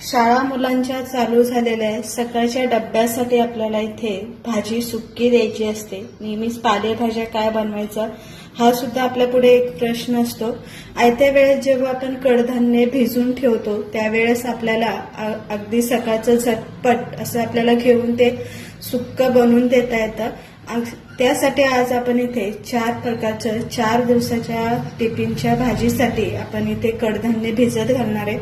शाळा मुलांच्या चालू झालेल्या आहे सकाळच्या डब्यासाठी आपल्याला इथे भाजी सुक्की द्यायची असते. नेहमीच पालेभाज्या काय बनवायचा हा सुद्धा आपल्या पुढे एक प्रश्न असतो. आयत्या वेळेस जेव्हा आपण कडधान्य भिजून ठेवतो त्यावेळेस आपल्याला अगदी सकाळचं झटपट असं आपल्याला घेऊन ते सुक्क बनवून देता येतं. त्यासाठी आज आपण इथे चार प्रकारचं चार दिवसाच्या टिफिनच्या भाजीसाठी आपण इथे कडधान्य भिजत घालणार आहे.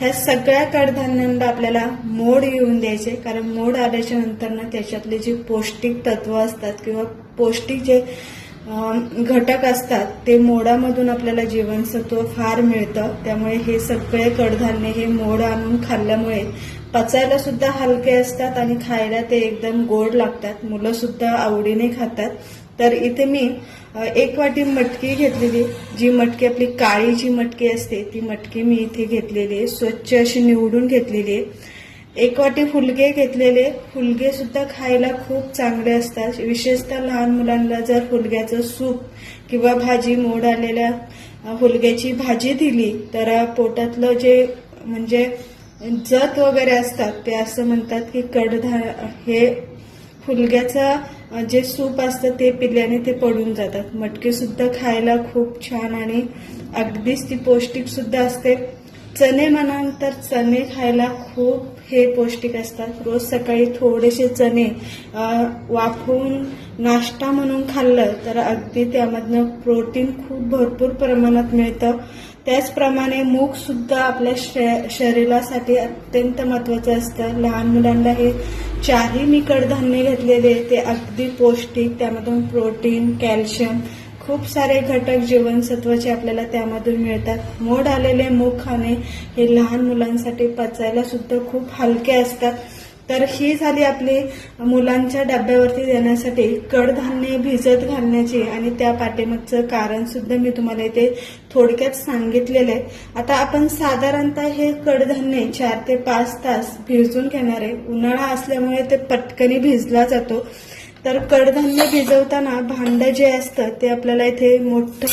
ह्या सगळ्या कडधान्यांना आपल्याला मोड येऊन द्यायचे कारण मोड आल्याच्यानंतर ना त्याच्यातले जे पौष्टिक तत्व असतात किंवा पौष्टिक जे घटक असतात ते मोडामधून आपल्याला जीवनसत्व फार मिळतं. त्यामुळे हे सगळे कडधान्य हे मोड आणून खाल्ल्यामुळे पचायला सुद्धा हलके असतात आणि खायला ते एकदम गोड लागतात. मुलं सुद्धा आवडीने खातात. तर इथे मी एक वाटी मटकी घेतलेली. जी मटकी आपली काळी जी मटकी असते ती मटकी मी इथे घेतलेली आहे. स्वच्छ अशी निवडून घेतलेली आहे. एक वाटी फुलगे घेतलेले. फुलगे सुद्धा खायला खूप चांगले असतात. विशेषतः लहान मुलांना जर फुलग्याचं सूप किंवा भाजी मोड आलेल्या फुलग्याची भाजी दिली तर पोटातलं जे म्हणजे जत वगैरे असतात ते असं म्हणतात की कडधा हे फुलग्याचं जे सूप असतं ते पिल्याने ते पडून जातात. मटके सुद्धा खायला खूप छान आणि अगदीच ती पौष्टिक सुद्धा असते. चणे म्हणाल तर चणे खायला खूप हे पौष्टिक असतात. रोज सकाळी थोडेसे चणे वाफवून नाश्ता म्हणून खाल्लं तर अगदी त्यामधनं प्रोटीन खूप भरपूर प्रमाणात मिळतं. त्याचप्रमाणे मूग सुद्धा आपल्या श- शरीरासाठी अत्यंत महत्वाचं असतं. लहान मुलांना हे चारही मी कडधान्य घेतलेले ते अगदी पौष्टिक त्यामधून प्रोटीन कॅल्शियम खूप सारे घटक जीवनसत्वाचे आपल्याला त्यामधून मिळतात. मोड आलेले मूग खाणे हे लहान मुलांसाठी पचायला सुद्धा खूप हलके असतात. तर ही झाली आपली मुलांच्या डब्यावरती देण्यासाठी कडधान्य भिजत घालण्याची आणि त्या पाठीमागचं कारण सुद्धा मी तुम्हाला इथे थोडक्यात सांगितलेलं आहे. आता आपण साधारणतः हे कडधान्य चार ते पाच तास भिजून घेणार आहे. उन्हाळा असल्यामुळे ते पटकनी भिजला जातो. तर कडधान्य भिजवताना भांडं जे असतं ते आपल्याला इथे मोठं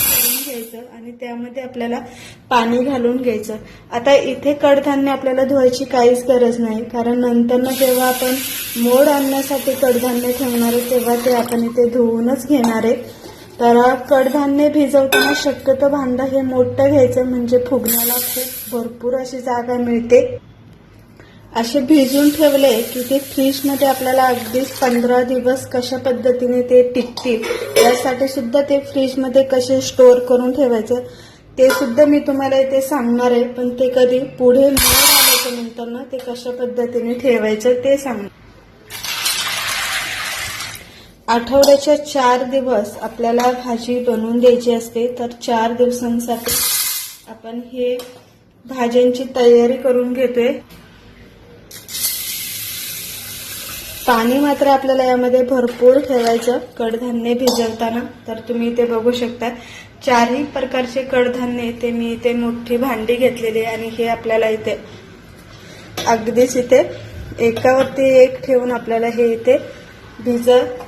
घ्यायचं आणि त्यामध्ये आपल्याला पाणी घालून घ्यायचं. आता इथे कडधान्य आपल्याला धुवायची काहीच गरज नाही कारण नंतर ना जेव्हा आपण मोड आणण्यासाठी कडधान्य ठेवणार आहे तेव्हा ते आपण इथे धुवूनच घेणार आहे. तर कडधान्य भिजवताना शक्यतो भांडं हे मोठं घ्यायचं म्हणजे फुगण्याला खूप भरपूर अशी जागा मिळते. असे भिजून ठेवले की ते फ्रीजमध्ये आपल्याला अगदीच पंधरा दिवस कशा पद्धतीने ते टिकतील यासाठी सुद्धा ते फ्रीजमध्ये कसे स्टोअर करून ठेवायचं ते सुद्धा मी तुम्हाला इथे सांगणार आहे. पण ते कधी पुढे न आल्याच्यानंतर ना ते कशा पद्धतीने ठेवायचं ते सांगणार. आठवड्याच्या चार दिवस आपल्याला भाजी बनवून द्यायची असते तर चार दिवसांसाठी आपण हे भाज्यांची तयारी करून घेतोय. पाणी मात्र आपल्याला यामध्ये भरपूर ठेवायचं. कडधान्य भिजवताना तर तुम्ही इथे बघू शकता चारही प्रकारचे कडधान्य ते मी इथे मोठी भांडी घेतलेली आहे आणि हे आपल्याला इथे अगदीच इथे एकावरती एक ठेवून आपल्याला हे इथे भिजत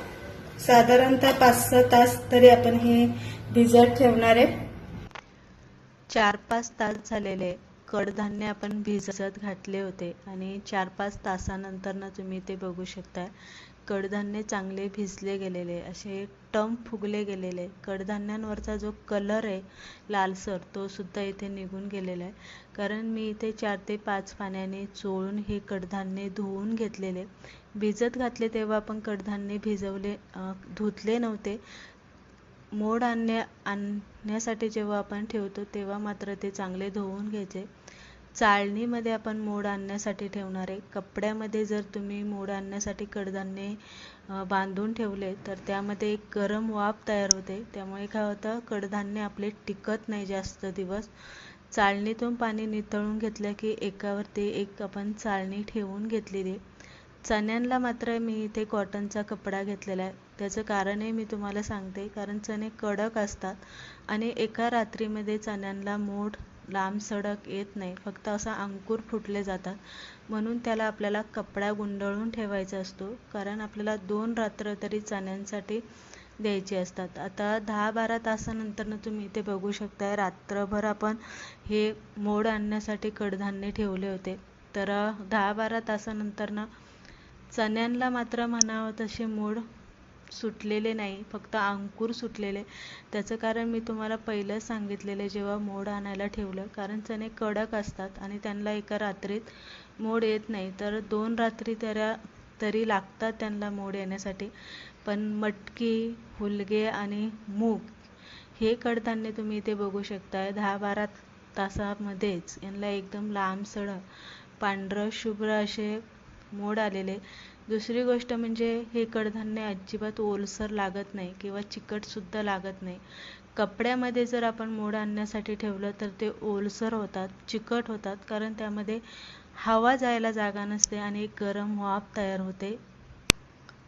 साधारणतः पाच सहा तास तरी आपण हे भिजत ठेवणार आहे. चार पाच तास झालेले. कडधान्य आपण भिजत घातले होते आणि चार पाच तासानंतर तुम्ही ते बघू शकता कडधान्य चांगले भिजले गेलेले असे टम फुगले गेलेले. कडधान्यांवरचा जो कलर आहे लालसर तो सुद्धा इथे निघून गेलेला आहे. कारण मी इथे चार ते पाच पाण्याने चोळून हे कडधान्य धुवून घेतलेले. भिजत घातले तेव्हा आपण कडधान्य भिजवले धुतले नव्हते. मोड आणण्या आणण्यासाठी जेव्हा आपण ठेवतो तेव्हा मात्र ते चांगले धुवून घ्यायचे. चाळणीमध्ये आपण मोड आणण्यासाठी ठेवणार आहे. कपड्यामध्ये जर तुम्ही मोड आणण्यासाठी कडधान्य बांधून ठेवले तर त्यामध्ये एक गरम वाफ तयार होते. त्यामुळे काय होतं? कडधान्य आपले टिकत नाही जास्त दिवस. चाळणीतून पाणी नितळून घेतलं की एकावरती एक आपण चाळणी ठेवून घेतलेली चण्यांना मात्र मी इथे कॉटनचा कपडा घेतलेला आहे. त्याचं कारणही मी तुम्हाला सांगते. कारण चणे कडक असतात आणि एका रात्रीमध्ये चण्यांना मोड लांब सडक येत नाही. फक्त असा अंकुर फुटले जातात. म्हणून त्याला आपल्याला कपडा गुंडाळून ठेवायचा असतो. कारण आपल्याला दोन रात्र तरी चण्यांसाठी द्यायचे असतात. आता दहा बारा तासानंतरनं तुम्ही इथे बघू शकताय रात्रभर आपण हे मोड आणण्यासाठी कडधान्य ठेवले होते. तर दहा बारा तासानंतरनं चण्यांना मात्र म्हणावं तसे मोड सुटलेले नाही फक्त अंकुर सुटलेले. त्याचं कारण मी तुम्हाला पहिलंच सांगितलेलं जेव्हा मोड आणायला ठेवलं. कारण चणे कडक असतात आणि त्यांना एका रात्रीत मोड येत नाही. तर दोन रात्री तऱ्या तरी लागतात त्यांना मोड येण्यासाठी. पण मटकी हुलगे आणि मूग हे कडधान्य तुम्ही इथे बघू शकताय. दहा बारा तासामध्येच. यांना एकदम लांबसडं पांढरं शुभ्र असे मोड आलेले. दुसरी गोष्ट म्हणजे हे कडधान्य अजिबात ओलसर लागत नाही किंवा चिकटसुद्धा लागत नाही. कपड्यामध्ये जर आपण मोड आणण्यासाठी ठेवलं तर ते ओलसर होतात चिकट होतात कारण त्यामध्ये हवा जायला जागा नसते आणि एक गरम वाफ तयार होते.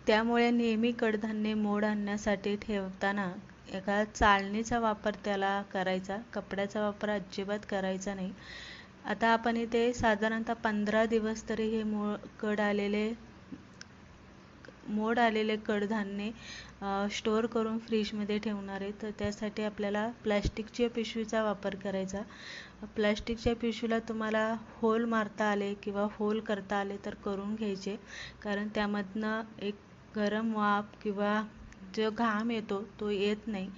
त्यामुळे नेहमी कडधान्य मोड आणण्यासाठी ठेवताना एका चाळणीचा वापर त्याला करायचा कपड्याचा वापर अजिबात करायचा नाही. आता आपण इथे साधारणतः पंधरा दिवस तरी हे मो कड आलेले मोड आलेले कडधान्ये स्टोअर करून फ्रीजमध्ये ठेवणार. आहे तर त्यासाठी आपल्याला प्लॅस्टिकच्या पिशवीचा वापर करायचा. प्लॅस्टिकच्या पिशवीला तुम्हाला होल मारता आले किंवा होल करता आले तर करून घ्यायचे. कारण त्यामधनं एक गरम वाफ किंवा जो घाम येतो तो येत नाही.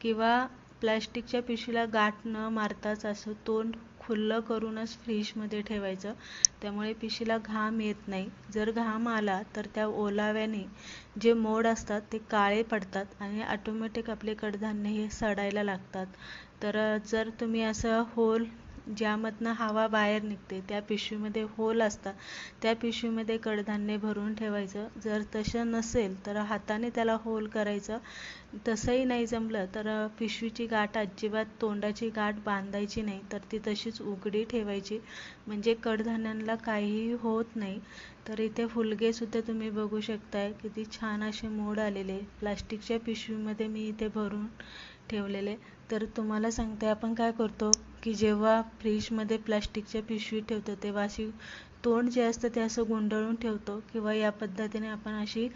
किंवा प्लॅस्टिकच्या पिशवीला गाठ न मारताच असं तोंड खुल्लं करूनच फ्रीजमध्ये ठेवायचं. त्यामुळे पिशीला घाम येत नाही. जर घाम आला तर त्या ओलाव्याने जे मोड असतात ते काळे पडतात आणि ऑटोमॅटिक आपले कडधान्य हे सडायला लागतात. तर जर तुम्ही असं होल ज्यामधनं हवा बाहेर निघते त्या पिशवीमध्ये होल असतात त्या पिशवीमध्ये कडधान्य भरून ठेवायचं. जर तसं नसेल तर हाताने त्याला होल करायचं. तसंही नाही जमलं तर पिशवीची गाठ अजिबात तोंडाची गाठ बांधायची नाही तर ती तशीच उघडी ठेवायची. म्हणजे कडधान्यांना काहीही होत नाही. तर इथे फुलगेसुद्धा तुम्ही बघू शकताय किती छान असे मोड आलेले. प्लास्टिकच्या पिशवीमध्ये मी इथे भरून ठेवलेले. तर तुम्हाला सांगते आपण काय करतो? की जेव्हा फ्रीजमध्ये प्लास्टिकच्या पिशवी ठेवतो तेव्हा अशी तोंड जे असतं ते असं गुंडाळून ठेवतो किंवा या पद्धतीने आपण अशी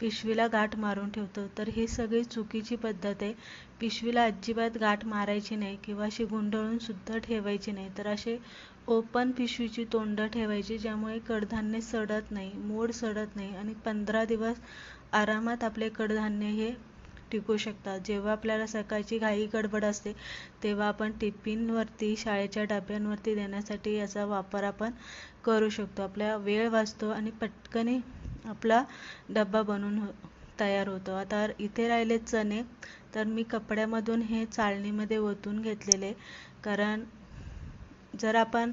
पिशवीला गाठ मारून ठेवतो. तर ही सगळी चुकीची पद्धत आहे. पिशवीला अजिबात गाठ मारायची नाही किंवा अशी गुंडाळून सुद्धा ठेवायची नाही. तर असे ओपन पिशवीची तोंडं ठेवायची ज्यामुळे कडधान्य सडत नाही मोड सडत नाही आणि पंधरा दिवस आरामात आपले कडधान्य हे टिकू शकतात. जेव्हा आपल्याला सकाळची घाई गडबड असते तेव्हा आपण टिफिनवरती शाळेच्या डब्यांवरती देण्यासाठी याचा वापर आपण करू शकतो. आपला वेळ वाचतो आणि पटकन आपला डब्बा बनून हो तयार होतो. आता इथे राहिले चणे तर मी कपड्यामधून हे चाळणीमध्ये ओतून घेतलेले. कारण जर आपण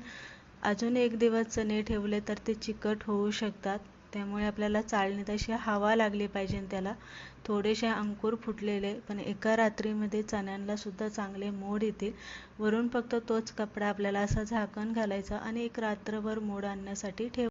अजून एक दिवस चणे ठेवले तर ते चिकट होऊ शकतात. त्यामुळे आपल्याला चाळणी अशी हवा लागली पाहिजे त्याला थोडेसे अंकुर फुटलेले पण एका रात्रीमध्ये चण्यांना सुद्धा चांगले मोड येतील. वरून फक्त तोच कपडा आपल्याला असा झाकण घालायचा आणि एक रात्रभर मोड आणण्यासाठी ठेव